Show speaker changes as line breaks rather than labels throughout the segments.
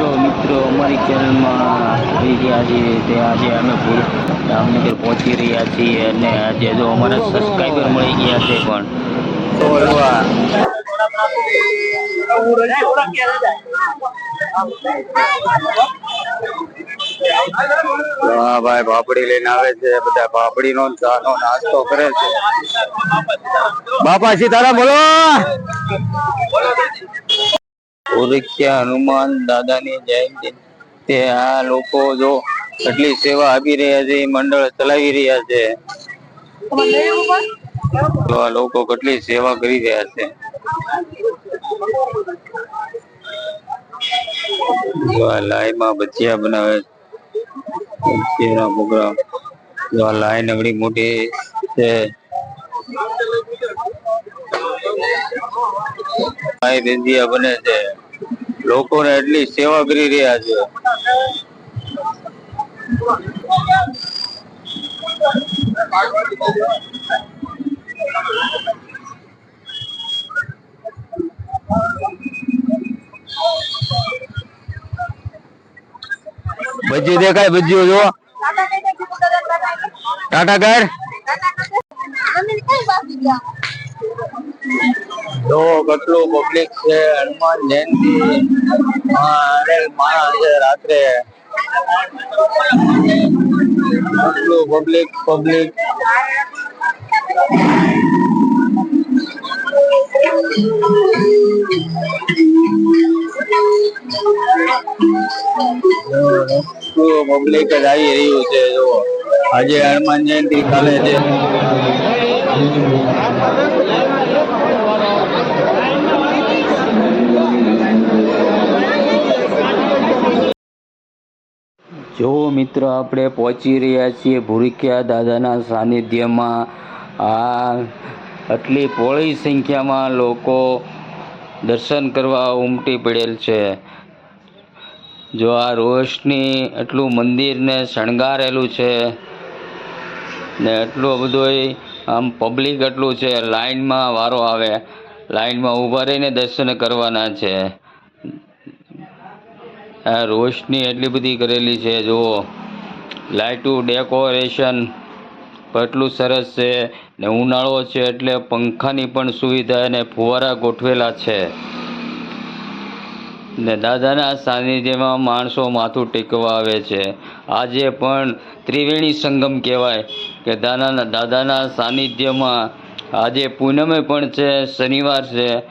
હાલો મિત્રો, અમારી ચેનલમાં આવી ગયા છીએ તે આજે અમે જામનગર પહોંચી રહ્યા છીએ અને આજે જો અમારા સબસ્ક્રાઈબર મળી ગયા છે પણ, તો ભાઈ પાપડી લઈને આવે છે, બધા પાપડી નો ચા નો નાસ્તો કરે છે. બાપા સીતારામ બોલો! ઓરખ્યા હનુમાન દાદાની જયંતિ. તે આ લોકો જો કેટલી સેવા આપી રહ્યા છે, એ મંડળ ચલાવી રહ્યા છે. તો આ લોકો કેટલી સેવા કરી રહ્યા છે. લાઈનમાં ભજીયા બનાવે ભજીયાનો પ્રોગ્રામ જો આ મોટી છે. ભજીયા બને છે. લોકોને એટલી સેવા કરી રહ્યા છે ભજી દેખાય ભજીયો જો ટાટા કર જો કેટલું પબ્લિક છે હનુમાન જયંતિ અરે માણસ છે રાત્રે કેટલું પબ્લિક પબ્લિક પબ્લિક જ આવી રહ્યું છે જો આજે હનુમાન જયંતિ કાલે છે જો મિત્રો, આપણે પહોંચી રહ્યા છીએ ભૂરિકિયા દાદાના સાનિધ્યમાં. આ આટલી પોળી સંખ્યામાં લોકો દર્શન કરવા ઉમટી પડેલ છે. જો આ રોશની એટલું મંદિરને શણગારેલું છે ને એટલું બધું આમ પબ્લિક એટલું છે લાઇનમાં વારો આવે. લાઈનમાં ઊભા રહીને દર્શન કરવાના છે. આ રોશની એટલી બધી કરેલી છે, જુઓ. લાઇટું ડેકોરેશન એટલું સરસ છે ને ઉનાળો છે એટલે પંખાની પણ સુવિધા અને ફુવારા ગોઠવેલા છે. ને દાદાના સાનિધ્યમાં માણસો માથું ટેકવા આવે છે. આજે પણ ત્રિવેણી સંગમ કહેવાય કે દાદાના દાદાના સાનિધ્યમાં આજે પૂનમે પણ છે, શનિવાર છે.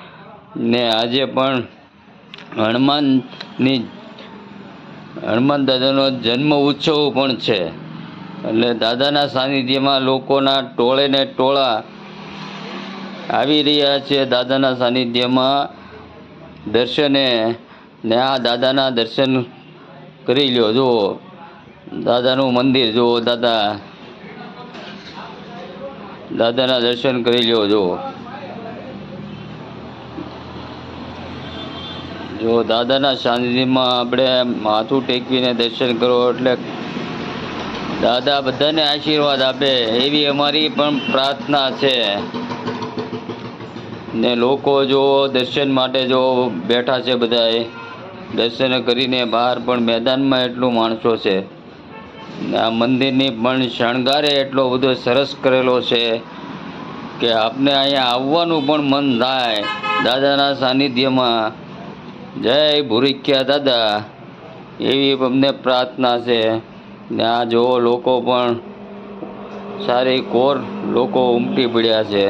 ને આજે પણ હનુમાનની હનુમાન દાદાનો જન્મ ઉત્સવ પણ છે. એટલે દાદાના સાનિધ્યમાં લોકોના ટોળે ને ટોળા આવી રહ્યા છે દાદાના સાનિધ્યમાં. દર્શને ને આ દાદાના દર્શન કરી લ્યો, જુઓ. દાદાનું મંદિર, જુઓ, દાદા. દાદાના દર્શન કરી લ્યો, જુઓ. જો દાદાના સાનિધ્યમાં આપણે માથું ટેકવીને દર્શન કરો એટલે દાદા બધાને આશીર્વાદ આપે, એવી અમારી પણ પ્રાર્થના છે. ને લોકો જો દર્શન માટે જો બેઠા છે બધાએ, દર્શન કરીને બહાર પણ મેદાનમાં એટલું માણસો છે. આ મંદિરની પણ શણગારે એટલો બધો સરસ કરેલો છે કે આપને અહીંયા આવવાનું પણ મન થાય દાદાના સાનિધ્યમાં. જય ભૂરિક્યા દાદા. એવી અમને પ્રાર્થના છે. ને આ જોવો લોકો પણ સારી કોર લોકો ઉમટી પડ્યા છે.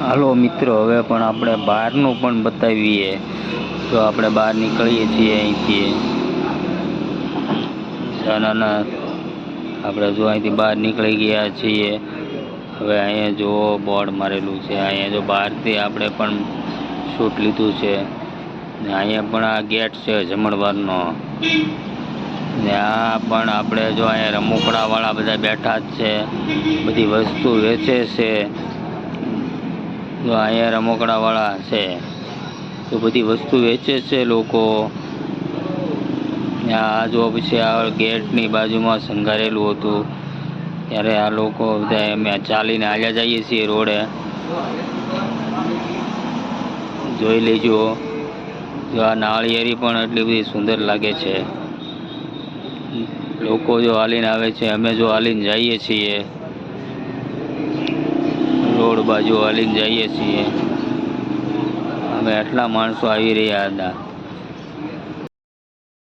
હાલો મિત્રો, હવે પણ આપણે બહારનું પણ બતાવીએ. તો આપણે બહાર નીકળીએ છીએ અહીંથી. નાના આપણે જો અહીંથી બહાર નીકળી ગયા છીએ. હવે અહીંયા જો બોર્ડ મારેલું છે. અહીંયા જો બહારથી આપણે પણ શૂટ લીધું છે. ને અહીંયા પણ આ ગેટ છે જમણવારનો. ને આ પણ આપણે જો અહીંયા રમકડાવાળા બધા બેઠા જ છે. બધી વસ્તુ વેચે છે. જો અહીંયા રમકડાવાળા છે. તો બધી વસ્તુ વેચે છે લોકો. ને આ જો પછી આ ગેટની બાજુમાં સંઘારેલું હતું. ત્યારે આ લોકો બધા અમે ચાલીને હાલ્યા જઈએ છીએ રોડે. જોઈ લેજો. જો આ નાળિયેરી પણ એટલી બધી સુંદર લાગે છે. લોકો જો હાલીને આવે છે, અમે જો હાલીને જઈએ છીએ. રોડ બાજુ હાલીને જઈએ છીએ. અમે એટલા માણસો આવી રહ્યા હતા.